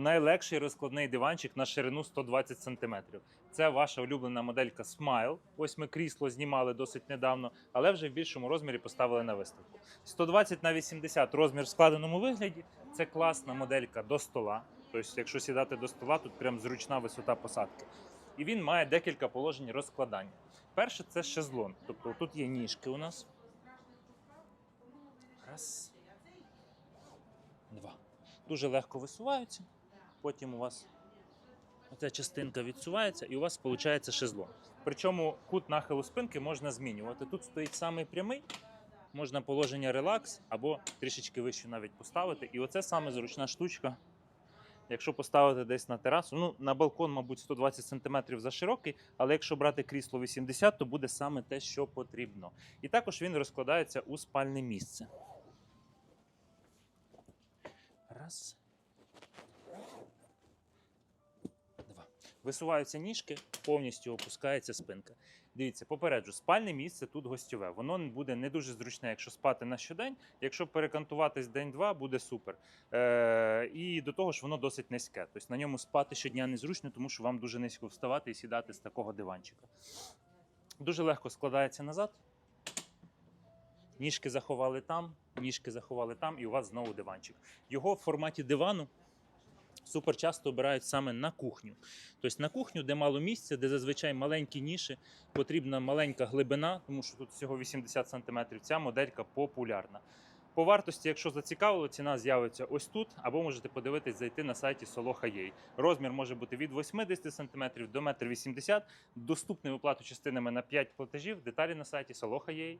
Найлегший розкладний диванчик на ширину 120 см. Це ваша улюблена моделька Smile. Ось ми крісло знімали досить недавно, але вже в більшому розмірі поставили на виставку. 120 на 80 розмір в складеному вигляді. Це класна моделька до стола. Тобто, якщо сідати до стола, тут прям зручна висота посадки. І він має декілька положень розкладання. Перше це шезлон. Тобто тут є ніжки у нас. Раз. Два. Дуже легко висуваються. Потім у вас оця частинка відсувається, і у вас виходить шезлон. Причому кут нахилу спинки можна змінювати. Тут стоїть самий прямий, можна положення релакс або трішечки вище навіть поставити. І оце саме зручна штучка. Якщо поставити десь на терасу, ну на балкон, мабуть, 120 см за широкий, але якщо брати крісло 80, то буде саме те, що потрібно. І також він розкладається у спальне місце. Раз. Два. Висуваються ніжки, повністю опускається спинка. Дивіться, попереджу, спальне місце тут гостьове. Воно буде не дуже зручне, якщо спати на щодень. Якщо перекантуватись день-два, буде супер. Е, і до того ж, воно досить низьке. Тобто на ньому спати щодня незручно, тому що вам дуже низько вставати і сідати з такого диванчика. Дуже легко складається назад. Ніжки заховали там, ніжки заховали там, і у вас знову диванчик. Його в форматі дивану супер часто обирають саме на кухню. Тобто на кухню, де мало місця, де зазвичай маленькі ніші, потрібна маленька глибина, тому що тут всього 80 см. Ця моделька популярна. По вартості, якщо зацікавило, ціна з'явиться ось тут, або можете подивитись, зайти на сайті Solo.ua. Розмір може бути від 80 см до 1,80 м. Доступний оплату частинами на 5 платежів. Деталі на сайті Solo.ua.